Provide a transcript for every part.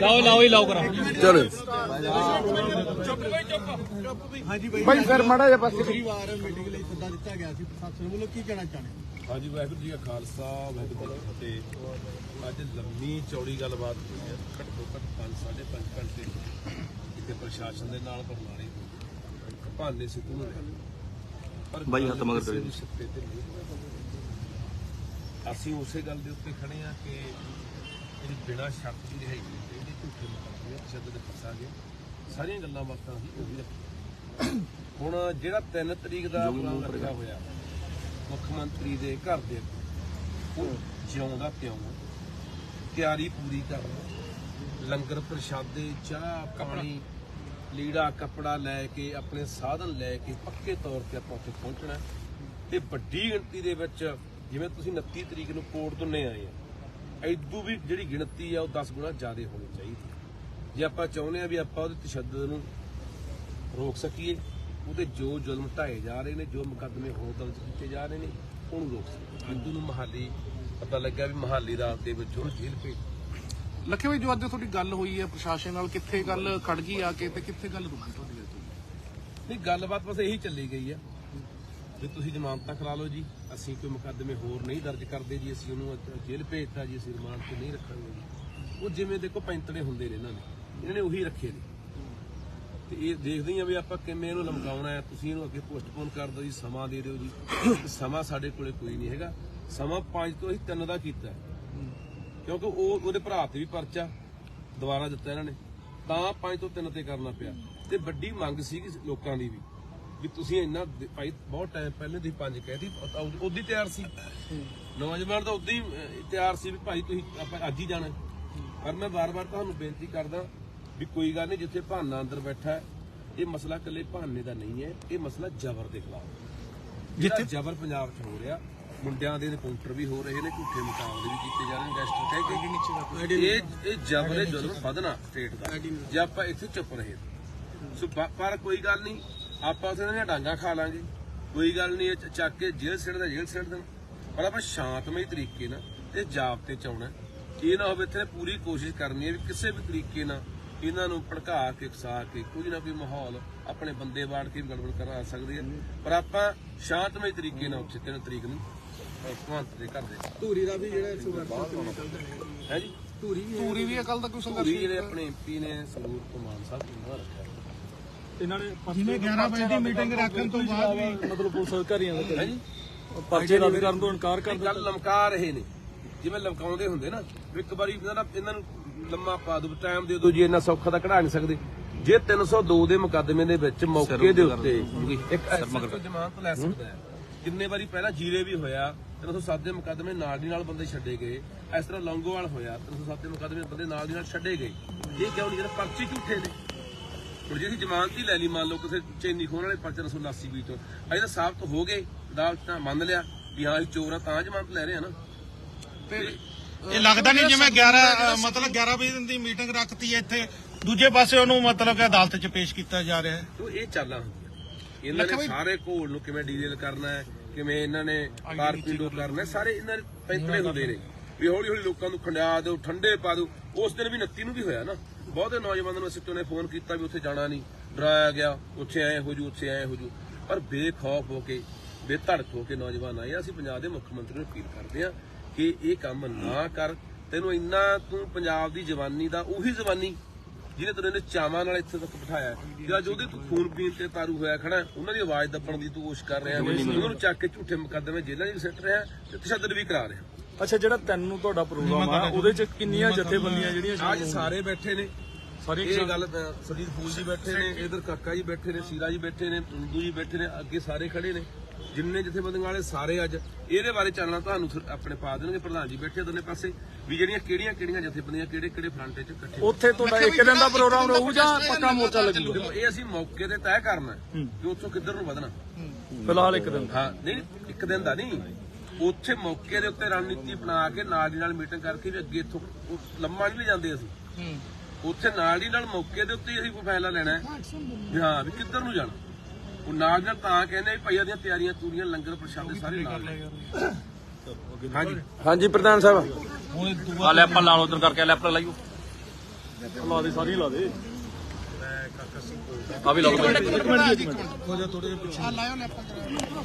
ਲਾਓ ਲਾਓ ਹੀ ਲਾਓ ਕਰਾ ਚਲੋ। ਭਾਈ ਸਰ ਮਾੜਾ ਜਿਹਾ ਪਾਸੇ ਪਿਛਲੀ ਵਾਰ ਮੀਟਿੰਗ ਲਈ ਸੱਦਾ ਦਿੱਤਾ ਗਿਆ ਸੀ ਪ੍ਰਸ਼ਾਸਨ ਵੱਲੋਂ ਕੀ ਕਹਿਣਾ ਚਾਹੁੰਦੇ ਹਾਂਜੀ ਵਾਹਿਗੁਰੂ ਜੀ ਕਾ ਖਾਲਸਾ ਵਾਹਿਗੁਰੂ ਜੀ ਕੀ ਫਤਿਹ। ਅੱਜ ਲੰਮੀ ਚੌੜੀ ਗੱਲਬਾਤ ਹੋਈ ਹੈ। ਘੱਟੋ ਘੱਟ 5 5.5 ਘੰਟੇ ਕਿਤੇ ਪ੍ਰਸ਼ਾਸਨ ਦੇ ਨਾਲ ਬਰਨਾਲੇ ਭਾਨੇ ਸਿੱਧੂ ਨੂੰ ਰਿਹਾ ਪਰ ਬਾਈ ਹੱਥ ਮਗਰ ਕਿਸੇ ਕਰੀ। ਵੀ ਸਿੱਟੇ ਤੇ ਨਹੀਂ। ਹੋਇਆ। ਅਸੀਂ ਉਸੇ ਗੱਲ ਦੇ ਉੱਤੇ ਖੜੇ ਆ ਕਿ ਜਿਹੜੀ ਬਿਨਾਂ ਸ਼ੱਕ ਦੀ ਰਿਹਾਈ ਕੀਤੀ ਇਹਦੀ ਝੂਠੇ ਮੁਕੱਦਮੇ ਤਸ਼ੱਦਦ ਦੇ ਫਸਾਂਗੇ ਸਾਰੀਆਂ ਗੱਲਾਂ ਬਾਤਾਂ ਅਸੀਂ ਉਹ ਵੀ ਰੱਖੀਆਂ। ਹੁਣ ਜਿਹੜਾ 3 ਤਰੀਕ ਦਾ ਪ੍ਰੋਗਰਾਮ ਰੱਖਿਆ ਹੋਇਆ ਮੁੱਖ ਮੰਤਰੀ ਦੇ ਘਰ ਦੇ ਅੱਗੇ, ਉਹ ਜਿਉਂਦਾ ਤਿਉਂ ਤਿਆਰੀ ਪੂਰੀ ਕਰਨ ਲੰਗਰ ਪ੍ਰਸ਼ਾਦੇ ਚਾਹ ਪਾਣੀ ਲੀੜਾ ਕੱਪੜਾ ਲੈ ਕੇ ਆਪਣੇ ਸਾਧਨ ਲੈ ਕੇ ਪੱਕੇ ਤੌਰ ਤੇ ਆਪਾਂ ਉੱਥੇ ਪਹੁੰਚਣਾ। ਤੇ ਵੱਡੀ ਗਿਣਤੀ ਦੇ ਵਿੱਚ ਜਿਵੇਂ ਤੁਸੀਂ 29 ਤਰੀਕ ਨੂੰ ਕੋਰਟ ਤੋਂ ਨੇ ਆਏ ਆ ਐਦੂ ਵੀ ਜਿਹੜੀ ਗਿਣਤੀ ਆ ਉਹ 10 ਗੁਣਾ ਜ਼ਿਆਦਾ ਹੋਣੀ ਚਾਹੀਦੀ। ਜੇ ਆਪਾਂ ਚਾਹੁੰਦੇ ਆ ਵੀ ਆਪਾਂ ਉਹਦੇ ਤਸ਼ੱਦਦ ਨੂੰ ਰੋਕ ਸਕੀਏ ਉਹਦੇ ਜੋ ਜ਼ੁਲਮ ਢਾਏ ਜਾ ਰਹੇ ਨੇ ਜੋ ਮੁਕੱਦਮੇ ਹੋਰ ਦਰਜ ਕੀਤੇ ਜਾ ਰਹੇ ਨੇ ਉਹਨੂੰ ਰੋਕ ਸਕੀਏ ਹਿੰਦੂ ਨੂੰ ਮਹਾਲੀ ਪਤਾ ਲੱਗਾ ਵੀ ਮਹਾਲੀ ਰਾਤ ਦੇ ਵਿੱਚ ਉਹਨੂੰ ਜੇਲ੍ਹ ਭੇਜ ਲੱਖੇ ਭਾਈ ਜੋ ਅੱਜ ਤੁਹਾਡੀ ਗੱਲ ਹੋਈ ਹੈ ਪ੍ਰਸ਼ਾਸਨ ਨਾਲ, ਕਿੱਥੇ ਗੱਲ ਖੜ ਗਈ ਆ ਕੇ ਤੇ ਕਿੱਥੇ ਗੱਲ ਰੁਕੀ ਤੁਹਾਡੀ ਗੱਲ ਨਹੀਂ, ਗੱਲਬਾਤ ਬਸ ਇਹੀ ਚੱਲੀ ਗਈ ਆ ਵੀ ਤੁਸੀਂ ਜ਼ਮਾਨਤਾਂ ਕਰਾ ਲਓ ਜੀ। ਅਸੀਂ ਕੋਈ ਮੁਕੱਦਮੇ ਹੋਰ ਨਹੀਂ ਦਰਜ ਕਰਦੇ ਜੀ। ਅਸੀਂ ਉਹਨੂੰ ਜੇਲ੍ਹ ਭੇਜਤਾ ਜੀ, ਅਸੀਂ ਰਿਮਾਂਡ ਤੇ ਨਹੀਂ ਰੱਖਾਂਗੇ ਜੀ। ਉਹ ਜਿਵੇਂ ਦੇਖੋ ਪੈਂਤੜੇ ਹੁੰਦੇ ਨੇ ਇਹਨਾਂ ਨੇ ਇਹਨਾਂ ਨੇ ਉਹੀ ਰੱਖੇ ਨੇ। ਤੇ ਇਹ ਦੇਖਦੇ ਹਾਂ ਵੀ ਆਪਾਂ ਕਿਵੇਂ ਇਹਨੂੰ ਲਮਕਾਉਣਾ ਹੈ। ਤੁਸੀਂ ਇਹਨੂੰ ਅੱਗੇ ਪੋਸਟਪੋਨ ਕਰ ਦਿਓ ਜੀ, ਸਮਾਂ ਦੇ ਦਿਓ ਜੀ। ਸਮਾਂ ਸਾਡੇ ਕੋਲੇ ਕੋਈ ਨਹੀਂ ਹੈਗਾ। ਸਮਾਂ 5 ਤੋਂ ਅਸੀਂ 3 ਦਾ ਕੀਤਾ ਕਿਉਂਕਿ ਉਹ ਉਹਦੇ ਭਰਾ ਤੇ ਵੀ ਪਰਚਾ ਦੁਬਾਰਾ ਦਿੱਤਾ ਇਹਨਾਂ ਨੇ। ਤਾਂ 5 ਤੋਂ 3 ਤੇ ਕਰਨਾ ਪਿਆ। ਤੇ ਵੱਡੀ ਮੰਗ ਸੀਗੀ ਲੋਕਾਂ ਦੀ ਵੀ ਵੀ ਤੁਸੀਂ ਇੰਨਾ ਭਾਈ ਬਹੁਤ ਟਾਈਮ ਪਹਿਲੇ ਤੁਸੀਂ ਪੰਜ ਕਹਿਤੀ ਉਦੋਂ ਤਿਆਰ ਸੀ। ਨੌਜਵਾਨ ਤਾਂ ਉਦੋਂ ਹੀ ਤਿਆਰ ਸੀ ਵੀ ਭਾਈ ਤੁਸੀਂ ਆਪਾਂ ਅੱਜ ਹੀ ਜਾਣਾ। ਪਰ ਮੈਂ ਵਾਰ-ਵਾਰ ਤੁਹਾਨੂੰ ਬੇਨਤੀ ਕਰਦਾ ਵੀ ਕੋਈ ਗੱਲ ਨਹੀਂ ਜਿੱਥੇ ਭਾਨਾ ਅੰਦਰ ਬੈਠਾ ਹੈ ਇਹ ਮਸਲਾ ਇਕੱਲੇ ਭਾਨੇ ਦਾ ਨਹੀਂ ਹੈ ਇਹ ਮਸਲਾ ਜ਼ਬਰ ਦੇ ਖਿਲਾਫ। ਜਿੱਥੇ ਜ਼ਬਰ ਪੰਜਾਬ 'ਚ ਹੋ ਰਿਹਾ ਮੁੰਡਿਆਂ ਦੇ ਐਨਕਾਊਂਟਰ ਵੀ ਹੋ ਰਹੇ ਨੇ ਝੂਠੇ ਮੁਕਾਬਲੇ ਵੀ ਕੀਤੇ ਜਾ ਰਹੇ ਨੇ ਗੈਸਟਰ ਕਹਿ ਕੇ ਇਹ ਇਹ ਜ਼ਬਰ ਜ਼ੁਲਮ ਵਧਣਾ ਸਟੇਟ ਦਾ। ਜੇ ਆਪਾਂ ਇੱਥੇ ਚੁੱਪ ਰਹੇ ਸੋ ਪਰ ਕੋਈ ਗੱਲ ਨਹੀਂ ਆਪਾਂ ਉਸੇ ਦੀਆਂ ਡਾਂਗਾ ਖਾ ਲਾਂਗੇ। ਕੋਈ ਗੱਲ ਨਹੀਂ ਇਹ ਚੱਕ ਕੇ ਜੇਲ੍ਹ ਸਿੱਟ ਦਾ ਜੇਲ੍ਹ ਸਿੱਟ ਦੇਣ। ਪਰ ਆਪਾਂ ਸ਼ਾਂਤਮਈ ਤਰੀਕੇ ਨਾਲ ਤੇ ਜਾਬਤੇ ਚ ਆਉਣਾ ਇਹ ਨਾ ਹੋਵੇ ਇੱਥੇ ਪੂਰੀ ਕੋਸ਼ਿਸ਼ ਕਰਨੀ ਹੈ ਵੀ ਕਿਸੇ ਵੀ ਤਰੀਕੇ ਨਾਲ ਇਹਨਾਂ ਨੂੰ ਭੜਕਾ ਕੇ ਉਕਸਾ ਕੇ ਕੁਝ ਨਾ ਕੋਈ ਮਾਹੌਲ ਆਪਣੇ ਬੰਦੇ ਵਾੜ ਕੇ ਗੜਬੜ ਕਰਾ ਸਕਦੇ ਆ ਪਰ ਆਪਾਂ ਸ਼ਾਂਤਮਈ ਤਰੀਕੇ ਨਾਲ ਉੱਥੇ ਤਿੰਨ ਤਰੀਕ ਨੂੰ ਭਗਵੰਤ ਦੇ ਘਰ ਦੇ ਧੂਰੀ ਦਾ ਵੀ ਜਿਹੜਾ ਸੰਘਰਸ਼ ਹੈ। ਜੀ? ਧੂਰੀ ਵੀ ਪੂਰੀ ਵੀ ਅਕਲ ਦਾ ਕੋਈ ਸੰਘਰਸ਼ ਧੂਰੀ ਜਿਹੜੇ ਆਪਣੇ ਐਮਪੀ ਨੇ ਸੰਗਰੂਰ ਤੋਂ ਮਾਨ ਸਾਹਿਬ ਨੂੰ ਉਹਨਾਂ ਰੱਖਿਆ। ਇਹਨਾਂ ਨੇ ਜਿਵੇਂ 11 ਵਜੇ ਦੀ ਮੀਟਿੰਗ ਰੱਖਣ ਤੋਂ ਬਾਅਦ ਵੀ ਮਤਲਬ ਪੁਲਿਸ ਘਰੀਆਂ ਦਾ ਹੈ ਜੀ? ਪਰਚੇ ਰੱਦ ਕਰਨ ਤੋਂ ਇਨਕਾਰ ਇਹ ਕਰ ਗੱਲ ਲਮਕਾ ਰਹੇ ਨੇ। ਜਿਵੇਂ ਲਮਕਾਉਂਦੇ ਹੁੰਦੇ ਨਾ ਇੱਕ ਵਾਰੀ ਇਹਨਾਂ ਨੂੰ ਲੰਮਾ ਪਾ ਦੋ ਟਾਈਮ ਦੇ ਦਿਓ ਜੀ ਇੰਨਾ ਸੌਖਾ ਤਾਂ ਕਢਾ ਨਹੀਂ ਸਕਦੇ। ਜੇ 302 ਦੇ ਮੁਕੱਦਮੇ ਦੇ ਵਿੱਚ ਮੌਕੇ ਦੇ ਉੱਤੇ ਇੱਕ ਜ਼ਮਾਨਤ ਲੈ ਸਕਦਾ ਹੈ। ਕਿੰਨੇ ਵਾਰੀ ਪਹਿਲਾਂ ਜੀਰੇ ਵੀ ਹੋਇਆ 307 ਦੇ ਮੁਕੱਦਮੇ ਨਾਲ ਦੀ ਨਾਲ ਬੰਦੇ ਛੱਡੇ ਗਏ। ਇਸ ਤਰ੍ਹਾਂ ਲੌਂਗੋਵਾਲ ਹੋਇਆ 307 ਦੇ ਮੁਕੱਦਮੇ ਬੰਦੇ ਨਾਲ ਦੀ ਨਾਲ ਛੱਡੇ ਗਏ। ਇਹ ਕਿਉਂ ਨਹੀਂ ਜਿਹੜਾ ਪਰਚੇ ਝੂਠੇ ਨੇ। ਹੁਣ ਜੇ ਅਸੀਂ ਜ਼ਮਾਨਤ ਹੀ ਲੈ ਲਈ ਮੰਨ ਲਓ ਕਿਸੇ ਚੈਨੀ ਖੋਣ ਵਾਲੇ ਪਰਚੇ 380 ਵੀ ਤੋਂ ਅਜੇ ਤਾਂ ਸਾਬਤ ਹੋ ਗਏ ਅਦਾਲਤ ਤਾਂ ਮੰਨ ਲਿਆ ਵੀ ਹਾਂ ਅਸੀਂ ਚੋਰ ਆ ਤਾਂ ਜ਼ਮਾਨਤ ਲੈ ਰਹੇ ਆ ਨਾ। ਇਹ ਲੱਗਦਾ ਨਹੀਂ ਜਿਵੇਂ 11 ਅ, ਮਤਲਬ 11 ਵਜੇ ਦੀ ਮੀਟਿੰਗ ਰੱਖਤੀ ਹੈ ਇੱਥੇ। ਦੂਜੇ ਪਾਸੇ ਉਹਨੂੰ ਮਤਲਬ ਕਿ ਅਦਾਲਤ 'ਚ ਪੇਸ਼ ਕੀਤਾ ਜਾ ਰਿਹਾ ਹੈ। ਤੋ ਇਹ ਚਾਲਾਂ ਹੁੰਦੀਆਂ ਇਹਨਾਂ ਨੇ ਸਾਰੇ ਘੋਲ ਨੂੰ ਕਿਵੇਂ ਡੀਜ਼ਲ ਕਰਨਾ ਹੈ ਕਿਵੇਂ ਇਹਨਾਂ ਨੇ ਕਾਰਪੀਡੋ ਕਰਨਾ ਹੈ, ਸਾਰੇ ਇਹਨਾਂ ਦੇ ਪੈਂਤਲੇ ਹੁੰਦੇ ਨੇ। ਵੀ ਹੌਲੀ ਹੌਲੀ ਲੋਕਾਂ ਨੂੰ ਖੰਡਿਆ ਦਿਓ ਠੰਡੇ ਪਾ ਦਿਓ। ਉਸ ਦਿਨ ਵੀ 29 ਨੂੰ ਵੀ ਹੋਇਆ ਨਾ। ਬਹੁਤੇ ਨੌਜਵਾਨਾਂ ਨੂੰ ਸਿੱਟੋ ਨੇ ਫੋਨ ਕੀਤਾ ਵੀ ਉੱਥੇ ਜਾਣਾ ਨਹੀਂ। ਡਰਾਇਆ ਗਿਆ ਉੱਥੇ ਐ ਹੋ ਜੂ ਉੱਥੇ ਐ ਹੋ ਜੂ। ਪਰ ਬੇਖੌਫ ਹੋ ਕੇ ਬੇਧੜਕ ਹੋ ਕੇ ਨੌਜਵਾਨ ਆਏ ਆ। ਅਸੀਂ ਪੰਜਾਬ ਦੇ ਮੁੱਖ ਮੰਤਰੀ ਨੂੰ ਅਪੀਲ ਕਰਦੇ ਆ ਕਿ ਇਹ ਕੰਮ ਨਾ ਕਰ ਤੈਨੂੰ ਇੰਨਾ ਤੂੰ ਪੰਜਾਬ ਦੀ ਜਵਾਨੀ ਦਾ ਉਹੀ ਜਵਾਨੀ ਜਿਹਨੇ ਤੈਨੂੰ ਇਹਨੇ ਚਾਵਾਂ ਨਾਲ ਇੱਥੇ ਤੱਕ ਬਿਠਾਇਆ। ਜਿਹੜਾ ਉਹਦੇ ਤੂੰ ਖੂਨ ਪੀਣ ਤੇ ਤਾਰੂ ਹੋਇਆ ਖੜਾ ਉਹਨਾਂ ਦੀ ਆਵਾਜ਼ ਦੱਬਣ ਦੀ ਤੂੰ ਕੋਸ਼ਿਸ਼ ਕਰ ਰਿਹਾ ਉਹਨਾਂ ਨੂੰ ਚੱਕ ਕੇ ਝੂਠੇ ਮੁਕੱਦਮੇ ਜੇਲ੍ਹਾਂ 'ਚ ਸਿੱਟ ਰਿਹਾ ਤੇ ਤਸ਼ੱਦਦ ਵੀ ਕਰਾ ਰਿਹਾ। ਅੱਛਾ ਜਿਹੜਾ ਤਿੰਨ ਤੁਹਾਡਾ ਪ੍ਰੋਗਰਾਮ ਆ ਉਹਦੇ ਚ ਕਿੰਨੀਆਂ ਜਥੇਬੰਦੀਆਂ ਜਿਹੜੀਆਂ ਅੱਜ ਸਾਰੇ ਬੈਠੇ ਨੇ। ਸਾਰੀਆਂ ਇਹ ਗੱਲ ਸਰਜੀਤ ਫੂਲ ਜੀ ਬੈਠੇ ਨੇ ਇਧਰ ਕਾਕਾ ਜੀ ਬੈਠੇ ਨੇ ਸੀਰਾ ਜੀ ਬੈਠੇ ਨੇ ਇੰਦੂ ਜੀ ਬੈਠੇ ਨੇ ਅੱਗੇ ਸਾਰੇ ਖੜੇ ਨੇ। ਜਿੰਨੇ ਜਥੇਬੰਦੀਆਂ ਵਾਲੇ ਸਾਰੇ ਅੱਜ ਇਹਦੇ ਬਾਰੇ ਚਾਨਣਾ ਤੁਹਾਨੂੰ ਆਪਣੇ ਪਾ ਦੇਣਗੇ ਪ੍ਰਧਾਨ ਜੀ ਬੈਠੇ ਦੋਨੇ ਪਾਸੇ ਵੀ ਜਿਹੜੀਆਂ ਕਿਹੜੀਆਂ ਕਿਹੜੀਆਂ ਜਥੇਬੰਦੀਆਂ ਕਿਹੜੇ ਕਿਹੜੇ ਫਰੰਟ 'ਚ ਇਕੱਠੇ ਉੱਥੇ ਤੁਹਾਡਾ ਇੱਕ ਦਿਨ ਦਾ ਪ੍ਰੋਗਰਾਮ ਰਹੂ ਜਾਂ ਪੱਕਾ ਮੋਰਚਾ ਲੱਗੂ? ਦੇਖੋ ਇਹ ਅਸੀਂ ਮੌਕੇ ਤੇ ਤੈਅ ਕਰਨਾ ਹੈ ਕਿ ਉੱਥੋਂ ਕਿੱਧਰ ਨੂੰ ਵਧਣਾ। ਫਿਲਹਾਲ ਇੱਕ ਦਿਨ ਹਾਂ ਨਹੀਂ ਇੱਕ ਦਿਨ ਦਾ ਨਹੀਂ। ਉੱਥੇ ਮੌਕੇ ਦੇ ਉੱਤੇ ਰਣਨੀਤੀ ਬਣਾ ਕੇ ਨਾਲ ਦੀ ਨਾਲ ਮੀਟਿੰਗ ਕਰਕੇ ਵੀ ਅੱਗੇ ਇੱਥੋਂ ਲੰਮਾ ਨਹੀਂ ਜਾਂਦੇ ਅਸੀਂ। ਉੱਥੇ ਨਾਲ ਦੀ ਨਾਲ ਮੌਕੇ ਦੇ ਉੱਤੇ ਅਸੀਂ ਕੋਈ ਫੈਸਲਾ ਲੈਣਾ ਹੈ। ਹਾਂ ਵੀ ਕਿੱਧਰ ਨੂੰ ਜਾਣਾ। ਉਹ ਨਾਲ ਨਾਲ ਤਾਂ ਕਹਿੰਦੇ ਵੀ ਭਾਈਆਂ ਦੀਆਂ ਤਿਆਰੀਆਂ ਤੂਰੀਆਂ ਲੰਗਰ ਪ੍ਰਸ਼ਾਦੇ ਸਾਰੇ ਨਾਲ। ਹਾਂਜੀ। ਹਾਂਜੀ ਪ੍ਰਧਾਨ ਸਾਹਿਬ। ਆ ਲੈ ਆਪਾਂ ਲਾ ਲਓ ਉਧਰ ਕਰਕੇ ਲੈਫਟ ਲਾਈਓ। ਲਾ ਦੇ ਸਾਰੀ ਲਾ ਦੇ। ਆ ਵੀ ਲਾ ਲਓ ਇੱਕ ਮਿੰਟ ਜੀ, ਇੱਕ ਮਿੰਟ। ਆ ਲਾਇਓ ਨੇ ਆਪਾਂ ਕਰਾ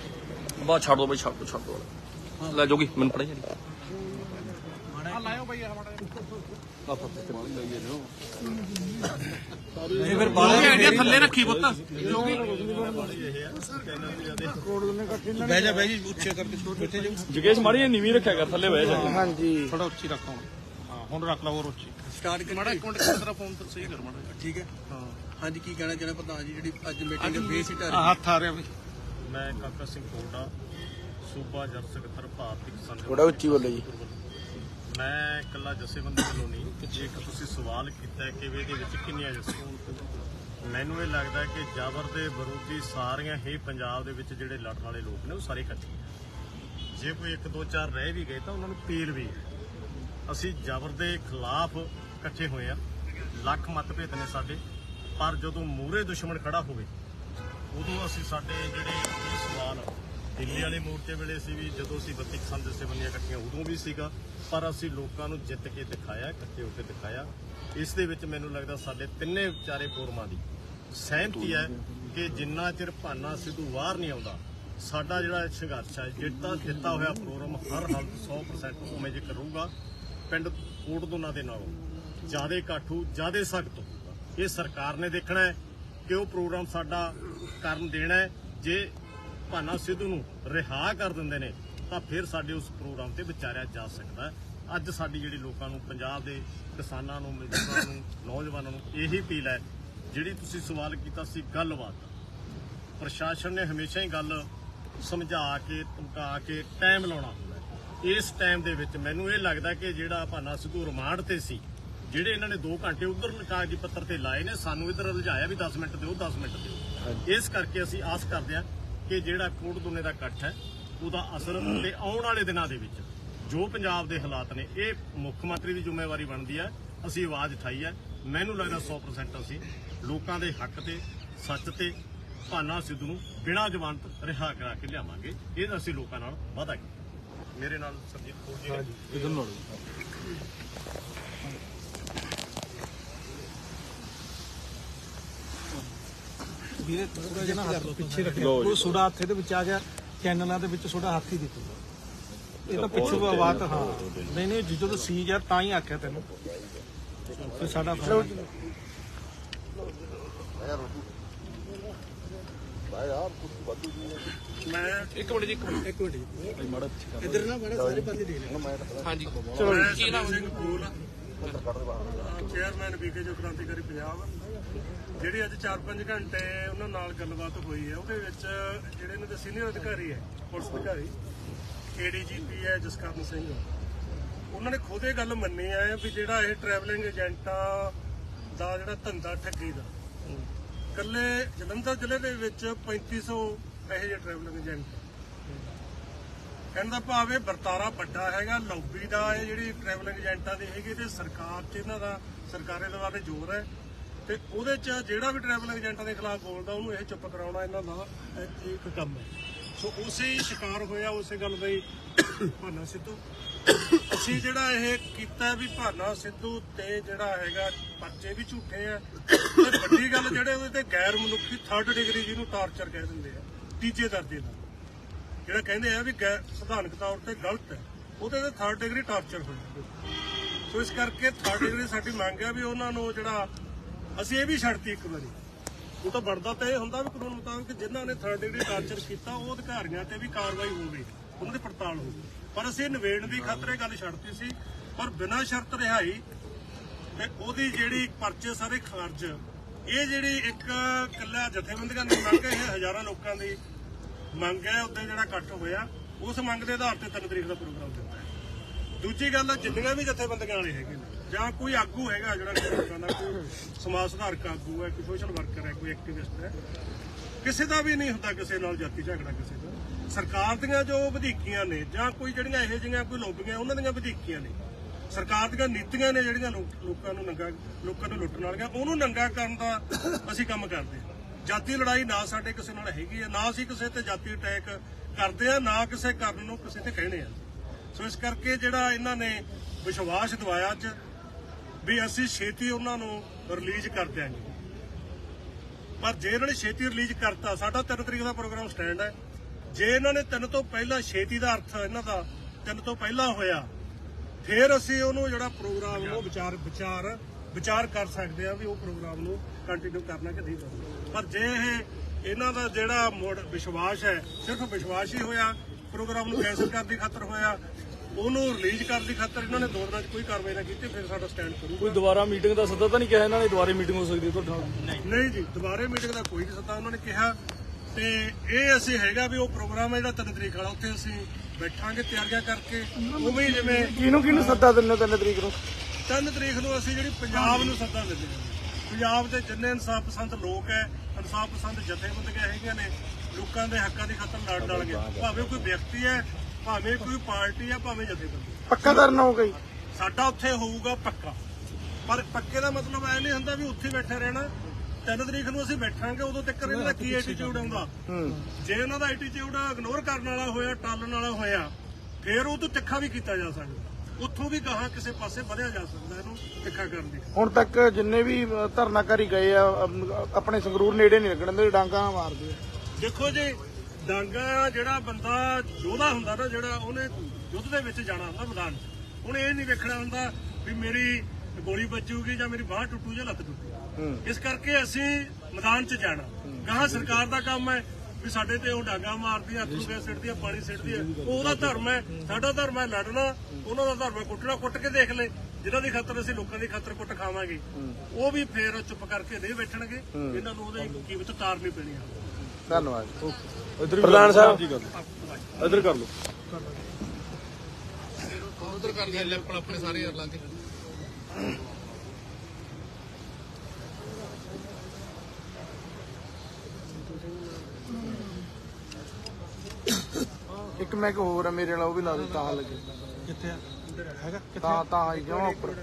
ਬਾ ਛੱਡ ਦੋ ਬਈ ਛੱਡ ਦੋ ਛੱਡ ਦੋ। ਲੈ ਜੋਗੀ ਮੈਨੂੰ ਪੜਾਈ ਜੀ ਆ ਲਾਇਓ ਬਈ ਆ ਮਾੜਾ ਇਹ ਫਿਰ ਜਿਹਾ ਥੱਲੇ ਰੱਖੀ ਪੁੱਤ ਬਹਿ ਜਾ ਬਹਿ ਜੀ ਉੱਚੇ ਕਰਕੇ ਬੈਠੇ ਜਾਓ ਜਗੇਸ਼ ਮਾੜੀ ਨੀਵੀਂ ਰੱਖਿਆ ਕਰ ਥੱਲੇ ਬਹਿ ਜਾ। ਥੋੜਾ ਉੱਚੀ ਰੱਖੋ ਹਾਂ ਹੁਣ ਰੱਖ ਲਾ ਹੋਰ ਉੱਚੀ। ਸਟਾਰਟ ਮਾੜਾ ਇੱਕ ਮਿੰਟ ਤੇਰਾ ਫੋਨ ਤੇ ਸਹੀ ਕਰ ਮਾੜਾ ਠੀਕ ਹੈ। ਹਾਂ। ਹਾਂਜੀ ਕੀ ਕਹਿਣਾ ਚਾਹੁੰਦੇ ਪ੍ਰਧਾਨ ਜੀ ਜਿਹੜੀ ਅੱਜ ਮੀਟਿੰਗ ਦੇ ਬੇਸ ਹੀ ਆ ਹੱਥ ਆ ਰਿਹਾ ਬਈ ਮੈਂ ਕਾਕਾ ਸਿੰਘ ਕੋਟਾ ਸੂਬਾ ਸਕੱਤਰ ਭਾਰਤੀ ਕਿਸਾਨ ਥੋੜਾ ਉੱਚੀ ਬੋਲੋ ਜੀ। ਮੈਂ ਇਕੱਲਾ ਜਥੇਬੰਦੀ ਵੱਲੋਂ ਨਹੀਂ, ਜੇ ਇੱਕ ਤੁਸੀਂ ਸਵਾਲ ਕੀਤਾ ਕਿ ਵੀ ਇਹਦੇ ਵਿੱਚ ਕਿੰਨੀਆਂ ਜਥੇਬੰਦੀਆਂ ਮੈਨੂੰ ਇਹ ਲੱਗਦਾ ਕਿ ਜਾਬਰ ਦੇ ਵਿਰੋਧੀ ਸਾਰੀਆਂ ਹੀ ਪੰਜਾਬ ਦੇ ਵਿੱਚ ਜਿਹੜੇ ਲੜਨ ਵਾਲੇ ਲੋਕ ਨੇ, ਉਹ ਸਾਰੇ ਇਕੱਠੇ ਜੇ ਕੋਈ ਇੱਕ, ਦੋ, ਚਾਰ ਰਹਿ ਵੀ ਗਏ ਤਾਂ ਉਹਨਾਂ ਨੂੰ ਪੀਲ ਵੀ ਹੈ। ਅਸੀਂ ਜ਼ਬਰ ਦੇ ਖਿਲਾਫ ਇਕੱਠੇ ਹੋਏ ਆ ਲੱਖ ਮਤਭੇਦ ਨੇ ਸਾਡੇ। ਪਰ ਜਦੋਂ ਮੂਹਰੇ ਦੁਸ਼ਮਣ ਖੜਾ ਹੋਵੇ, ਉਦੋਂ ਅਸੀਂ ਸਾਡੇ ਜਿਹੜੇ ਇਹ ਸਵਾਲ ਦਿੱਲੀ ਵਾਲੇ ਮੋਰਚੇ ਵੇਲੇ ਸੀ ਵੀ ਜਦੋਂ ਅਸੀਂ 32 ਕਿਸਾਨ ਜਥੇਬੰਦੀਆਂ ਇਕੱਠੀਆਂ, ਉਦੋਂ ਵੀ ਸੀਗਾ। ਪਰ ਅਸੀਂ ਲੋਕਾਂ ਨੂੰ ਜਿੱਤ ਕੇ ਦਿਖਾਇਆ, ਇਕੱਠੇ ਹੋ ਕੇ ਦਿਖਾਇਆ। ਇਸ ਦੇ ਵਿੱਚ ਮੈਨੂੰ ਲੱਗਦਾ ਸਾਡੇ ਤਿੰਨੇ ਵਿਚਾਰੇ ਫੋਰਮਾਂ ਦੀ। ਸਹਿਮਤੀ ਹੈ ਕਿ ਜਿੰਨਾ ਚਿਰ ਭਾਨਾ ਸਿੱਧੂ ਬਾਹਰ ਨਹੀਂ ਆਉਂਦਾ, ਸਾਡਾ ਜਿਹੜਾ ਸੰਘਰਸ਼ ਹੈ, ਜਿੱਤਾ ਦਿੱਤਾ ਹੋਇਆ ਪ੍ਰੋਗਰਾਮ ਹਰ ਹਾਲਤ 100% ਉਵੇਂ ਜੇ ਕਰੂਗਾ, ਪਿੰਡ ਕੋਟ ਕੋਟਦੋਨਾ ਦੇ ਨਾਲੋਂ ਜਿਆਦੇ ਕਾਠੂ ਜਿਆਦੇ ਸਖਤ ਹੋਊਗਾ। ਇਹ ਸਰਕਾਰ ਨੇ ਦੇਖਣਾ ਹੈ ਕਿ ਉਹ ਪ੍ਰੋਗਰਾਮ ਸਾਡਾ ਕਰਨ ਦੇਣਾ ਹੈ। ਜੇ ਭਾਨਾ ਸਿੱਧੂ ਨੂੰ ਰਿਹਾ ਕਰ ਦਿੰਦੇ ਨੇ ਤਾਂ ਫਿਰ ਸਾਡੇ ਉਸ ਪ੍ਰੋਗਰਾਮ ਤੇ ਵਿਚਾਰਿਆ ਜਾ ਸਕਦਾ ਅੱਜ ਸਾਡੀ ਜਿਹੜੀ ਲੋਕਾਂ ਨੂੰ ਪੰਜਾਬ ਦੇ ਕਿਸਾਨਾਂ ਨੂੰ ਮਜ਼ਦੂਰਾਂ ਨੂੰ ਨੌਜਵਾਨਾਂ ਨੂੰ ਇਹੀ ਅਪੀਲ ਹੈ ਜਿਹੜੀ ਤੁਸੀਂ ਸਵਾਲ ਕੀਤਾ ਸੀ ਗੱਲਬਾਤ। ਪ੍ਰਸ਼ਾਸਨ ਨੇ ਹਮੇਸ਼ਾ ਹੀ ਗੱਲ ਸਮਝਾ ਕੇ ਧਮਕਾ ਕੇ ਟਾਈਮ ਲਾਉਣਾ ਹੁੰਦਾ। ਇਸ ਟਾਈਮ ਦੇ ਵਿੱਚ ਮੈਨੂੰ ਇਹ ਲੱਗਦਾ ਕਿ ਜਿਹੜਾ ਭਾਨਾ ਸਿੱਧੂ ਰਿਮਾਂਡ ਤੇ ਸੀ ਜਿਹੜੇ ਇਹਨਾਂ ਨੇ 2 ਘੰਟੇ ਉਧਰ ਕਾਗਜ਼ੀ ਪੱਤਰ ਤੇ ਲਾਏ ਨੇ ਸਾਨੂੰ ਇਧਰ ਉਲਝਾਇਆ ਵੀ 10 ਮਿੰਟ ਦਿਓ 10 ਮਿੰਟ ਦਿਓ ਇਸ ਕਰਕੇ ਅਸੀਂ ਆਸ ਕਰਦੇ ਹਾਂ ਕਿ ਜਿਹੜਾ ਕੋਟ ਦੋਨੇ ਦਾ ਇਕੱਠ ਹੈ, ਉਹਦਾ ਅਸਰ ਤੇ ਆਉਣ ਵਾਲੇ ਦਿਨਾਂ ਦੇ ਵਿੱਚ ਜੋ ਪੰਜਾਬ ਦੇ ਹਾਲਾਤ ਨੇ, ਇਹ ਮੁੱਖ ਮੰਤਰੀ ਦੀ ਜ਼ਿੰਮੇਵਾਰੀ ਬਣਦੀ ਹੈ, ਅਸੀਂ ਆਵਾਜ਼ ਉਠਾਈ ਹੈ। ਮੈਨੂੰ ਲੱਗਦਾ 100% ਅਸੀਂ ਲੋਕਾਂ ਦੇ ਹੱਕ ਤੇ, ਸੱਚ ਤੇ, ਭਾਨਾ ਸਿੱਧੂ ਨੂੰ ਬਿਨਾਂ ਜ਼ਮਾਨਤ ਰਿਹਾ ਕਰਾ ਕੇ ਲਿਆਵਾਂਗੇ। ਇਹ ਅਸੀਂ ਲੋਕਾਂ ਨਾਲ ਵਾਅਦਾ ਕੀਤਾ। ਮੇਰੇ ਨਾਲ ਸਰਜੀਤ ਕੌਰ ਜੀ ਨੇ। ਵੀਰੇ ਥੋੜਾ ਜਿਹਾ ਨਾ ਹੱਥ ਪਿੱਛੇ ਰੱਖਿਓ। ਉਹ ਸੋਡਾ ਹੱਥ ਦੇ ਵਿੱਚ ਆ ਗਿਆ ਚੈਨਲਾਂ ਦੇ ਵਿੱਚ ਸੋਡਾ ਹੱਥ ਹੀ ਦਿੱਤਾ। ਇਹ ਤਾਂ ਪਿੱਛੋਂ ਬਾਤ ਹਾਂ। ਨਹੀਂ ਨਹੀਂ ਜਦੋਂ ਤੋਂ ਸੀ ਯਾਰ ਤਾਂ ਹੀ ਆਖਿਆ ਤੈਨੂੰ। ਫਿਰ ਸਾਡਾ ਮੈਂ ਇੱਕ ਮਿੰਟ ਜੀ ਇੱਕ ਮਿੰਟ ਇੱਕ ਮਿੰਟ ਜੀ। ਇੱਧਰ ਨਾ ਬੜਾ ਸਾਰੇ ਪਾਸੇ ਦੇਖ ਲੈ। ਹਾਂਜੀ। ਕੀ ਨਾਮ ਕੋਲ। ਚੇਅਰਮੈਨ ਬੀਕੇ ਜੋ ਕ੍ਰਾਂਤੀਕਾਰੀ ਪੰਜਾਬ, ਜਿਹੜੀ ਅੱਜ 4-5 ਘੰਟੇ ਉਹਨਾਂ ਨਾਲ ਗੱਲਬਾਤ ਹੋਈ ਹੈ, ਉਹਦੇ ਵਿੱਚ ਜਿਹੜੇ ਇਹਨਾਂ ਦੇ ਸੀਨੀਅਰ ਅਧਿਕਾਰੀ ਹੈ, ਪੁਲਿਸ ਅਧਿਕਾਰੀ ਏਡੀਜੀਪੀ ਹੈ ਜਸਕਰਨ ਸਿੰਘ, ਉਹਨਾਂ ਨੇ ਖੁਦ ਇਹ ਗੱਲ ਮੰਨੀ ਹੈ ਵੀ ਜਿਹੜਾ ਇਹ ਟਰੈਵਲਿੰਗ ਏਜੰਟਾਂ ਦਾ ਜਿਹੜਾ ਧੰਦਾ ਠੱਗੀ ਦਾ ਕੱਲੇ ਜਲੰਧਰ ਜ਼ਿਲ੍ਹੇ ਦੇ ਵਿੱਚ 3500 ਇਹੋ ਜਿਹੇ ਟਰੈਵਲਿੰਗ ਏਜੰਟ ਕਹਿਣ ਦਾ ਭਾਵ ਇਹ ਵਰਤਾਰਾ ਵੱਡਾ ਹੈਗਾ ਲੌਬੀ ਦਾ ਇਹ ਜਿਹੜੀ ਟਰੈਵਲ ਏਜੰਟਾਂ ਦੀ ਹੈਗੀ, ਤੇ ਸਰਕਾਰ 'ਚ ਇਹਨਾਂ ਦਾ, ਸਰਕਾਰੇ ਦੇ ਬਾਰੇ ਜ਼ੋਰ ਹੈ। ਤੇ ਉਹਦੇ 'ਚ ਜਿਹੜਾ ਵੀ ਟਰੈਵਲ ਏਜੰਟਾਂ ਦੇ ਖਿਲਾਫ ਬੋਲਦਾ, ਉਹਨੂੰ ਇਹ ਚੁੱਪ ਕਰਾਉਣਾ ਇਹਨਾਂ ਦਾ ਇੱਕ ਕੰਮ ਹੈ। ਸੋ ਉਸੇ ਸ਼ਿਕਾਰ ਹੋਇਆ, ਉਸੇ ਗੱਲ ਦਾ ਹੀ ਭਾਨਾ ਸਿੱਧੂ। ਅਸੀਂ ਜਿਹੜਾ ਇਹ ਕੀਤਾ ਵੀ ਭਾਨਾ ਸਿੱਧੂ ਤੇ ਜਿਹੜਾ ਹੈਗਾ ਪਰਚੇ ਵੀ ਝੂਠੇ ਆ, ਤੇ ਵੱਡੀ ਗੱਲ ਜਿਹੜੇ ਉਹਦੇ ਤੇ ਗੈਰ ਮਨੁੱਖੀ ਥਰਡ ਡਿਗਰੀ ਜਿਹਨੂੰ ਟਾਰਚਰ ਕਹਿ ਦਿੰਦੇ ਆ, ਤੀਜੇ ਦਰਜੇ ਦਾ ਜਿਹੜਾ ਕਹਿੰਦੇ ਆ ਵੀ ਗੈਰ ਸਿਧਾਂਤਕ ਤੌਰ ਤੇ ਗਲਤ ਹੈ, ਉਹਦੇ ਤੇ ਥਰਡ ਡਿਗਰੀ ਟਾਰਚਰ ਹੋਈ ਸੋ ਇਸ ਕਰਕੇ ਥਰਡ ਡਿਗਰੀ ਸਾਡੀ ਮੰਗ ਹੈ ਵੀ ਉਹਨਾਂ ਨੂੰ ਜਿਹੜਾ, ਅਸੀਂ ਇਹ ਵੀ ਛੱਡਤੀ ਇੱਕ ਵਾਰੀ। ਉਹ ਤਾਂ ਬਣਦਾ ਤਾਂ ਇਹ ਹੁੰਦਾ ਵੀ ਕਾਨੂੰਨ ਮੁਤਾਬਕ ਜਿਨ੍ਹਾਂ ਨੇ ਥਰਡ ਡਿਗਰੀ ਟਾਰਚਰ ਕੀਤਾ, ਉਹ ਅਧਿਕਾਰੀਆਂ ਤੇ ਵੀ ਕਾਰਵਾਈ ਹੋਵੇ, ਉਹਨਾਂ ਦੀ ਪੜਤਾਲ ਹੋਵੇ। ਪਰ ਅਸੀਂ ਨਵੇੜ ਦੀ ਖਾਤਰ ਗੱਲ ਛੱਡਤੀ ਸੀ, ਪਰ ਬਿਨਾਂ ਸ਼ਰਤ ਰਿਹਾਈ ਤੇ ਉਹਦੀ ਜਿਹੜੀ ਪਰਚੇ ਸਾਰੇ ਖਾਰਜ ਇਹ ਜਿਹੜੀ ਇੱਕ ਕੱਲਾ ਜਥੇਬੰਦੀਆਂ ਦੀ ਮੰਗ ਹੈ ਹਜ਼ਾਰਾਂ ਲੋਕਾਂ ਦੀ ਮੰਗ ਹੈ ਉੱਤੇ ਜਿਹੜਾ ਇਕੱਠ ਹੋਇਆ, ਉਸ ਮੰਗ ਦੇ ਆਧਾਰ ਤੇ 3 ਤਰੀਕ ਦਾ ਪ੍ਰੋਗਰਾਮ ਦਿੱਤਾ ਹੈ। ਦੂਜੀ ਗੱਲ ਆ, ਜਿੰਨੀਆਂ ਵੀ ਜਥੇਬੰਦੀਆਂ ਵਾਲੇ ਹੈਗੇ ਨੇ, ਜਾਂ ਕੋਈ ਆਗੂ ਹੈਗਾ ਜਿਹੜਾ ਕੋਈ ਲੋਕਾਂ ਦਾ ਕੋਈ ਸਮਾਜ ਸੁਧਾਰਕ ਆਗੂ ਹੈ, ਕੋਈ ਸੋਸ਼ਲ ਵਰਕਰ ਹੈ, ਕੋਈ ਐਕਟਿਵਿਸਟ ਹੈ, ਕਿਸੇ ਦਾ ਵੀ ਨਹੀਂ ਹੁੰਦਾ ਕਿਸੇ ਨਾਲ ਜਾਤੀ ਝਗੜਾ ਕਿਸੇ ਦਾ। ਸਰਕਾਰ ਦੀਆਂ ਜੋ ਵਧੀਕੀਆਂ ਨੇ, ਜਾਂ ਕੋਈ ਜਿਹੜੀਆਂ ਇਹੋ ਜਿਹੀਆਂ ਕੋਈ ਲੋਬੀਆਂ, ਉਹਨਾਂ ਦੀਆਂ ਵਧੀਕੀਆਂ ਨੇ। ਸਰਕਾਰ ਦੀਆਂ ਨੀਤੀਆਂ ਨੇ ਜਿਹੜੀਆਂ ਲੋਕਾਂ ਨੂੰ ਨੰਗਾ, ਲੋਕਾਂ ਨੂੰ ਲੁੱਟਣ ਵਾਲੀਆਂ, ਉਹਨੂੰ ਨੰਗਾ ਕਰਨ ਦਾ ਅਸੀਂ ਕੰਮ ਕਰਦੇ ਜਾਤੀ ਲੜਾਈ ਨਾ ਸਾਡੇ ਕਿਸੇ ਨਾਲ ਹੈਗੀ ਹੈ ਨਾ ਅਸੀਂ ਕਿਸੇ ਤੇ ਜਾਤੀ ਅਟੈਕ ਕਰਦੇ ਆ, ਨਾ ਕਿਸੇ ਕਰਨ ਨੂੰ ਕਿਸੇ ਤੇ ਕਹਿੰਦੇ ਆ। ਸੋ ਇਸ ਕਰਕੇ ਜਿਹੜਾ ਇਹਨਾਂ ਨੇ ਵਿਸ਼ਵਾਸ ਦਿਵਾਇਆ ਅੱਜ, ਵੀ ਅਸੀਂ ਛੇਤੀ ਉਹਨਾਂ ਨੂੰ ਰਿਲੀਜ਼ ਕਰ ਦਿਆਂਗੇ। ਪਰ ਜੇ ਇਹਨਾਂ ਨੇ ਛੇਤੀ ਰਿਲੀਜ਼ ਕਰਤਾ, ਸਾਡਾ 3 ਤਰੀਕ ਦਾ ਪ੍ਰੋਗਰਾਮ ਸਟੈਂਡ ਹੈ ਜੇ ਇਹਨਾਂ ਨੇ ਤਿੰਨ ਤੋਂ ਪਹਿਲਾਂ ਛੇਤੀ ਦਾ ਅਰਥ ਇਹਨਾਂ ਦਾ ਤਿੰਨ ਤੋਂ ਪਹਿਲਾਂ ਹੋਇਆ, ਫਿਰ ਅਸੀਂ ਉਹਨੂੰ ਜਿਹੜਾ ਪ੍ਰੋਗਰਾਮ ਨੂੰ ਵਿਚਾਰ ਵਿਚਾਰ ਵਿਚਾਰ ਕਰ ਸਕਦੇ ਆ ਵੀ ਉਹ ਪ੍ਰੋਗਰਾਮ ਨੂੰ ਕੰਟੀਨਿਊ ਕਰਨਾ ਕਿ ਨਹੀਂ ਕਰਨਾ। ਪਰ ਜੇ ਇਹ ਇਹਨਾਂ ਦਾ ਜਿਹੜਾ ਮੋੜ ਵਿਸ਼ਵਾਸ ਹੈ ਸਿਰਫ ਵਿਸ਼ਵਾਸ ਹੀ ਹੋਇਆ ਪ੍ਰੋਗਰਾਮ ਨੂੰ ਕੈਂਸਲ ਕਰਨ ਦੀ ਖਾਤਰ ਹੋਇਆ ਉਹਨੂੰ ਰਿਲੀਜ਼ ਕਰਨ ਦੀ ਖਾਤਰ ਇਹਨਾਂ ਨੇ ਦੋ ਦਿਨਾਂ 'ਚ ਕੋਈ ਕਾਰਵਾਈ ਨਾ ਕੀਤੀ ਫਿਰ ਸਾਡਾ ਸਟੈਂਡ ਕਰੂਗਾ। ਕੋਈ ਦੁਬਾਰਾ ਮੀਟਿੰਗ ਦਾ ਸੱਦਾ ਤਾਂ ਨਹੀਂ ਕਿਹਾ ਇਹਨਾਂ ਨੇ ਦੁਬਾਰੇ ਮੀਟਿੰਗ ਹੋ ਸਕਦੀ ਹੈ ਤੁਹਾਡੇ ਨਾਲ? ਨਹੀਂ। ਜੀ ਦੁਬਾਰੇ ਮੀਟਿੰਗ ਦਾ ਕੋਈ ਨਹੀਂ ਸੱਦਾ ਉਹਨਾਂ ਨੇ ਕਿਹਾ। ਤੇ ਇਹ ਅਸੀਂ ਹੈਗਾ ਵੀ ਉਹ ਪ੍ਰੋਗਰਾਮ ਹੈ ਜਿਹੜਾ ਤਿੰਨ ਤਰੀਕ ਵਾਲਾ ਉੱਥੇ ਅਸੀਂ ਬੈਠਾਂਗੇ ਤਿਆਰੀਆਂ ਕਰਕੇ ਉਵੇਂ ਹੀ ਜਿਵੇਂ ਕਿਹਨੂੰ ਕਿਹਨੂੰ ਸੱਦਾ ਦਿੰਦੇ ਤਿੰਨ ਤਰੀਕ ਨੂੰ? ਤਿੰਨ ਤਰੀਕ ਨੂੰ ਅਸੀਂ ਜਿਹੜੀ ਪੰਜਾਬ ਨੂੰ ਸੱਦਾ ਦਿੰਦੇ ਹਾਂ। ਪੰਜਾਬ ਦੇ ਜਿੰਨੇ ਇਨਸਾਫ ਪਸੰਦ ਲੋਕ ਹੈ ਇਨਸਾਫ ਪਸੰਦ ਜਥੇਬੰਦੀਆਂ ਹੈਗੀਆਂ ਨੇ ਲੋਕਾਂ ਦੇ ਹੱਕਾਂ ਦੀ ਖਾਤਰ ਲੜ ਡਾਲਗੇ ਭਾਵੇਂ ਕੋਈ ਵਿਅਕਤੀ ਹੈ ਭਾਵੇਂ ਕੋਈ ਪਾਰਟੀ ਹੈ ਭਾਵੇਂ ਜਥੇਬੰਦੀ। ਪੱਕਾ ਧਰਨਾ ਹੋ ਗਈ ਸਾਡਾ ਉੱਥੇ ਹੋਊਗਾ ਪੱਕਾ। ਪਰ ਪੱਕੇ ਦਾ ਮਤਲਬ ਐ ਨਹੀਂ ਹੁੰਦਾ ਵੀ ਉੱਥੇ ਬੈਠੇ ਰਹਿਣਾ। ਤਿੰਨ ਤਰੀਕ ਨੂੰ ਅਸੀਂ ਬੈਠਾਂਗੇ ਉਦੋਂ ਤੱਕ ਇਹਨਾਂ ਦਾ ਕੀ ਐਟੀਟਿਊਡ ਆਉਂਦਾ। ਜੇ ਇਹਨਾਂ ਦਾ ਐਟੀਟਿਊਡ ਇਗਨੋਰ ਕਰਨ ਵਾਲਾ ਹੋਇਆ ਟਾਲਣ ਵਾਲਾ ਹੋਇਆ ਫਿਰ ਉਹ ਤੋਂ ਤਿੱਖਾ ਵੀ ਕੀਤਾ ਜਾ ਸਕਦਾ। ਉੱਥੋਂ ਵੀ ਗਾਹਾਂ ਕਿਸੇ ਪਾਸੇ ਵਧਿਆ ਜਾ ਸਕਦਾ ਇਹਨੂੰ ਤਿੱਖਾ ਕਰਨ ਦੀ। ਹੁਣ ਤੱਕ ਜਿੰਨੇ ਵੀ ਧਰਨਾਕਾਰੀ ਗਏ ਆ ਆਪਣੇ ਸੰਗਰੂਰ ਨੇੜੇ ਨਹੀਂ ਲੱਗਣ ਦੇ ਡਾਂਗਾ ਮਾਰਦੇ ਦੇਖੋ ਜੀ ਡਾਂਗਾ ਜਿਹੜਾ ਬੰਦਾ ਯੋਧਾ ਹੁੰਦਾ ਨਾ ਜਿਹੜਾ ਉਹਨੇ ਯੁੱਧ ਦੇ ਵਿੱਚ ਜਾਣਾ ਹੁੰਦਾ ਮੈਦਾਨ 'ਚ। ਉਹਨੇ ਇਹ ਨਹੀਂ ਵੇਖਣਾ ਹੁੰਦਾ ਵੀ ਮੇਰੀ ਗੋਲੀ ਵੱਜੂਗੀ ਜਾਂ ਮੇਰੀ ਬਾਹ ਟੁੱਟੂ ਜਾਂ ਲੱਤ ਟੁੱਟੂ। ਇਸ ਕਰਕੇ ਅਸੀਂ ਮੈਦਾਨ 'ਚ ਜਾਣਾ। ਗਾਹਾਂ ਸਰਕਾਰ ਦਾ ਕੰਮ ਹੈ ਵੀ ਸਾਡੇ ਤੇ ਉਹ ਡਾਂਗਾ ਮਾਰਦੀ ਅੱਥਰੂ ਗੈਸ ਸਿੱਟਦੀ ਆ ਪਾਣੀ ਸਿੱਟਦੀ ਆ। ਉਹ ਉਹਦਾ ਧਰਮ ਹੈ ਸਾਡਾ ਧਰਮ ਹੈ ਲੜਨਾ ਉਹਨਾਂ ਦਾ ਧਰਮ ਹੈ ਕੁੱਟਣਾ ਕੁੱਟ ਕੇ ਦੇਖ ਲੈ ਜਿਨ੍ਹਾਂ ਦੀ ਖਾਤਰ ਅਸੀਂ ਲੋਕਾਂ ਦੀ ਖਾਤਰ ਕੁੱਟ ਖਾਵਾਂਗੇ। ਉਹ ਵੀ ਫੇਰ ਚੁੱਪ ਕਰਕੇ ਨਹੀਂ ਬੈਠਣਗੇ ਇਹਨਾਂ ਨੂੰ ਉਹਦੀ ਕੀਮਤ ਤਾਰਨੀ ਪੈਣੀ। ਆ ਧੰਨਵਾਦ ਪ੍ਰਧਾਨ ਸਾਹਿਬ। ਇੱਧਰ ਕਰ ਲਓ। ਉਧਰ ਕਰ ਲਿਆ ਲੈਪਲ ਆਪਣੇ ਸਾਰੇ ਅਰਲਾਂ ਤੇ ਇੱਕ ਮੈਂ ਹੋਰ ਆ ਮੇਰੇ ਵਾਲਾ ਉਹ ਵੀ ਲਾ ਦੇ ਤਾਂ ਲੱਗੇ। ਕਿੱਥੇ ਆ? ਹੈਗਾ? ਤਾਂ ਤਾਂ ਆਈ ਜਾਵਾਂ ਉੱਪਰ।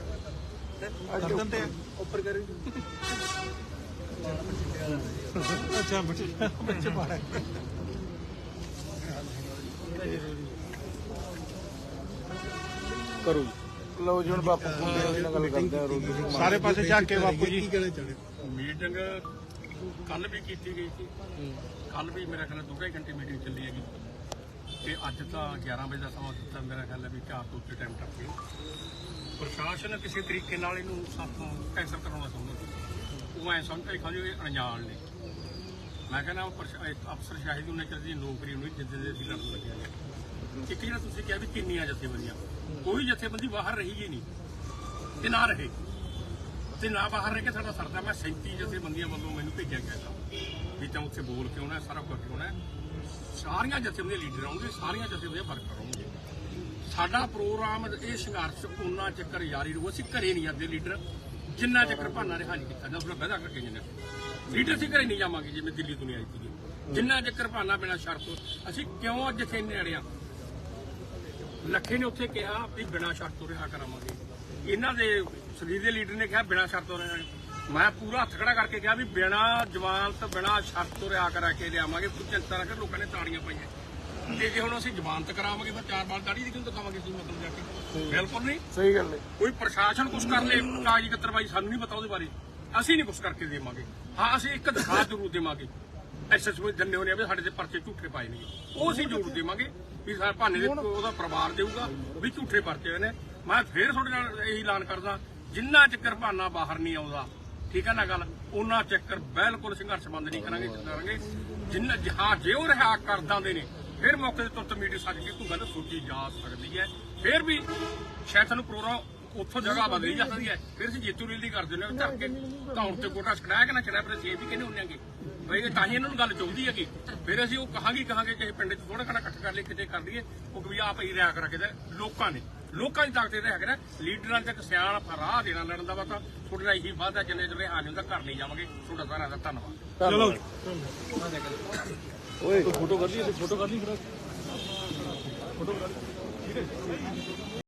ਗਰਦਨ ਤੇ ਉੱਪਰ ਕਰੀ ਅੱਛਾ ਬੱਚੇ ਬੱਚੇ ਬਾਹਰ ਕਰੋ ਜੀ। ਲਓ ਜੀ ਹੁਣ ਬਾਪੂ ਪੁੰਡੇ ਨਾਲ ਗੱਲ ਕਰਦੇ ਆ ਸਿੰਘ ਸਾਰੇ ਪਾਸੇ ਝਾਕ ਕੇ ਬਾਪੂ ਜੀ। ਮੀਟਿੰਗ ਕੱਲ ਵੀ ਕੀਤੀ ਗਈ ਸੀ। ਕੱਲ ਵੀ ਮੇਰਾ ਖਿਆਲ ਦੋ ਢਾਈ ਘੰਟੇ ਮੀਟਿੰਗ ਚੱਲੀ ਹੈਗੀ। ਤੇ ਅੱਜ ਤਾਂ 11 ਵਜੇ ਦਾ ਸਮਾਂ ਦਿੱਤਾ, ਮੇਰਾ ਖਿਆਲ ਹੈ ਵੀ ਚਾਰ ਤੋਂ ਉੱਤੇ ਟਾਈਮ ਟੱਪ ਕਰਕੇ ਪ੍ਰਸ਼ਾਸਨ ਕਿਸੇ ਤਰੀਕੇ ਨਾਲ ਇਹਨੂੰ ਸਾਥੋਂ ਕੈਂਸਲ ਕਰਾਉਣਾ ਚਾਹੁੰਦਾ ਸੀ। ਉਹ ਐ ਸਮਝਦਾ ਖਾਲੀ ਇਹ ਅਣਜਾਣ ਨੇ। ਮੈਂ ਕਹਿੰਦਾ ਉਹ ਪ੍ਰਸ਼ਾ- ਇਹ ਅਫਸਰ ਸ਼ਾਹੀ ਉਹਨੇ ਚਿਰ ਦੀ ਨੌਕਰੀ ਨੂੰ ਜਿੱਦੇ ਦੇ ਅਸੀਂ ਲੜਨ ਲੱਗੇ ਨੇ ਇੱਕ ਜਿਹੜਾ ਤੁਸੀਂ ਕਿਹਾ ਵੀ ਕਿੰਨੀਆਂ ਜਥੇਬੰਦੀਆਂ, ਕੋਈ ਜਥੇਬੰਦੀ ਬਾਹਰ ਰਹੀ ਹੀ ਨਹੀਂ। ਤੇ ਨਾ ਰਹੇ। ਤੇ ਨਾ ਬਾਹਰ ਰਹਿ ਕੇ ਸਾਡਾ ਸਰਦਾ। ਮੈਂ 37 ਜਥੇਬੰਦੀਆਂ ਵੱਲੋਂ ਮੈਨੂੰ ਭੇਜਿਆ ਗਿਆ ਸੀ। ਵੀ ਤਾਂ ਉੱਥੇ ਬੋਲ ਕੇ ਆਉਣਾ, ਸਾਰਾ ਕੁਝ ਹੋਣਾ ਸਾਰੀਆਂ ਜਥੇਬੰਦੀਆਂ ਲੀਡਰ ਆਉਣਗੇ, ਸਾਰੀਆਂ ਜਥੇਬੰਦੀਆਂ ਵਰਕਰ ਆਉਣਗੇ। ਸਾਡਾ ਪ੍ਰੋਗਰਾਮ ਇਹ ਸੰਘਰਸ਼ ਉਹਨਾਂ ਚੱਕਰ ਜਾਰੀ ਰਹੂ, ਅਸੀਂ ਘਰੇ ਨਹੀਂ ਜਾਂਦੇ ਲੀਡਰ। ਜਿੰਨਾ ਚੱਕਰ ਭਾਨਾ ਰਿਹਾ ਨਹੀਂ ਕੀਤਾ ਨਾ ਉਸ ਵਾਹਿਦਾ ਕਰਕੇ ਜਿੰਨੇ। ਲੀਡਰ ਅਸੀਂ ਘਰੇ ਨਹੀਂ ਜਾਵਾਂਗੇ ਜਿਵੇਂ ਦਿੱਲੀ ਦੁਨੀਆ ਆਈ ਸੀਗੀ। ਜਿੰਨਾ ਚੱਕਰ ਭਾਨਾ ਬਿਨਾ ਸ਼ਰਤ ਅਸੀਂ ਕਿਉਂ ਅੱਜ ਇੱਥੇ ਇੰਨੇ ਅੜਿਆ? ਲੱਖੇ ਨੇ ਉੱਥੇ ਕਿਹਾ ਵੀ ਬਿਨਾਂ ਸ਼ਰਤ ਤੋਂ ਰਿਹਾ ਕਰਾਵਾਂਗੇ ਇਹਨਾਂ ਦੇ ਸਰੀਰ ਦੇ ਲੀਡਰ ਨੇ ਕਿਹਾ ਬਿਨਾਂ ਸ਼ਰਤ ਤੋਂ ਰਿਹਾ। ਮੈਂ ਪੂਰਾ ਹੱਥ ਖੜਾ ਕਰਕੇ ਕਿਹਾ ਵੀ ਬਿਨਾਂ ਜ਼ਮਾਨਤ ਬਿਨਾਂ ਸ਼ਰਤ ਤੋਂ ਰਿਹਾ ਕਰਾ ਕੇ ਲਿਆਵਾਂਗੇ ਕੋਈ ਚਿੰਤਾ ਨਾ ਕਰ ਲੋਕਾਂ ਨੇ ਤਾੜੀਆਂ ਪਾਈਆਂ। ਤੇ ਜੇ ਹੁਣ ਅਸੀਂ ਜ਼ਮਾਨਤ ਕਰਾਵਾਂਗੇ ਫਿਰ ਚਾਰ ਬਾਲ ਦਾੜੀ ਦੀ ਕਿਉਂ ਦਿਖਾਵਾਂਗੇ ਅਸੀਂ ਮਤਲਬ ਜਾ ਕੇ? ਬਿਲਕੁਲ ਨਹੀਂ। ਸਹੀ ਗੱਲ ਹੈ। ਕੋਈ ਪ੍ਰਸ਼ਾਸਨ ਕੁਝ ਕਰ ਲੇ ਕਾਗਜ਼ੀ ਕਤਰਵਾਈ ਸਾਨੂੰ ਨਹੀਂ ਪਤਾ ਉਹਦੇ ਬਾਰੇ। ਅਸੀਂ ਨਹੀਂ ਕੁਝ ਕਰਕੇ ਦੇਵਾਂਗੇ। ਹਾਂ ਅਸੀਂ ਇੱਕ ਦਿਖਾ ਜ਼ਰੂਰ ਦੇਵਾਂਗੇ। ਐਸਐਸਪੀ ਜੰਨੇ ਹੋਣੇ ਆ ਵੀ ਸਾਡੇ ਤੇ ਪਰਚੇ ਝੂਠੇ ਪਾਏ ਨੇ। ਉਹ ਅਸੀਂ ਜ਼ਰੂਰ ਦੇਵਾਂਗੇ ਵੀ ਸਾਡੇ ਭਾਨੇ ਦੇ ਉਹਦਾ ਪਰਿਵਾਰ ਦੇਊਗਾ ਵੀ ਝੂਠੇ ਪਰਚੇ ਹੋਏ ਨੇ। ਮੈਂ ਫੇਰ ਤੁਹਾਡੇ ਨਾਲ ਇਹੀ ਐਲਾਨ ਕਰਦਾ ਜਿੰਨਾ ਚੱਕਰ ਭਾਨਾ ਬਾਹਰ ਨਹੀਂ ਆਉਂਦਾ ਠੀਕ ਹੈ ਨਾ ਗੱਲ? ਉਹਨਾਂ ਚੱਕਰ ਬਿਲਕੁਲ ਸੰਘਰਸ਼ ਬੰਦ ਨਹੀਂ ਕਰਾਂਗੇ ਕਰਾਂਗੇ। ਜਿੰਨਾ ਹਾਂ ਜੇ ਉਹ ਰਿਹਾ ਕਰ ਨੇ, ਫਿਰ ਮੌਕੇ ਤੇ ਤੁਰਤ ਮੀਟਿੰਗ ਸੱਜ ਕੇ ਕੋਈ ਗੱਲ ਸੋਚੀ ਜਾ ਸਕਦੀ ਹੈ। ਫਿਰ ਵੀ ਸ਼ਾਇਦ ਸਾਨੂੰ ਪ੍ਰੋਗਰਾਮ ਉੱਥੋਂ ਜਗ੍ਹਾ ਬਦਲੀ ਜਾ ਸਕਦੀ ਹੈ। ਫਿਰ ਅਸੀਂ ਜੇਤੂ ਰੈਲੀ ਕਰ ਦਿੰਦੇ ਹਾਂ ਧਰ ਕੇ ਧੌਣ ਤੇ ਗੋਟਾ ਛੜਾਇਆ ਕਿ ਨਾ ਛੜਾਇਆ ਫਿਰ ਅਸੀਂ ਇਹ ਵੀ ਕਹਿੰਦੇ ਹੁੰਦੇ ਆਂਗੇ ਬਈ ਤਾਂ ਹੀ ਇਹਨਾਂ ਨੂੰ ਗੱਲ ਚਾਹੁੰਦੀ ਹੈਗੀ। ਫਿਰ ਅਸੀਂ ਉਹ ਕਹਾਂਗੇ ਕਹਾਂਗੇ ਕਿ ਪਿੰਡ 'ਚ ਥੋੜਾ ਘਣਾ ਇਕੱਠ ਕਰ ਲਈ ਕਿਤੇ ਕਰ ਲਈਏ। ਉਹ ਵੀ ਆਪ ਹੀ ਰਿਆ ਕਰਾ ਕੇ ਤੇ ਲੋਕਾਂ ਨੇ। ਲੋਕਾਂ ਦੀ ਤਾਕਤ ਇਹ ਹੈਗਾ ਨਾ ਲੀਡਰਾਂ ਤੱਕ ਸਿਆਣ ਰਾਹ ਦੇਣਾ ਲੜਨ ਦਾ ਵਾ ਤਾਂ ਤੁਹਾਡੇ ਨਾਲ ਇਹੀ ਵਾਅਦਾ ਜਿੰਨੇ ਜਿਹੜੇ ਹਾਲ ਹੁੰਦਾ ਘਰ ਨਹੀਂ ਜਾਵਾਂਗੇ। ਤੁਹਾਡਾ ਸਾਰਿਆਂ ਦਾ ਧੰਨਵਾਦ। ਚਲੋ। ਓਏ ਫੋਟੋ ਕਰ ਲਈ ਫੋਟੋ ਕਰ ਲਈ ਫਿਰ। ਫੋਟੋ ਕਰ ਲਈ ਠੀਕ ਹੈ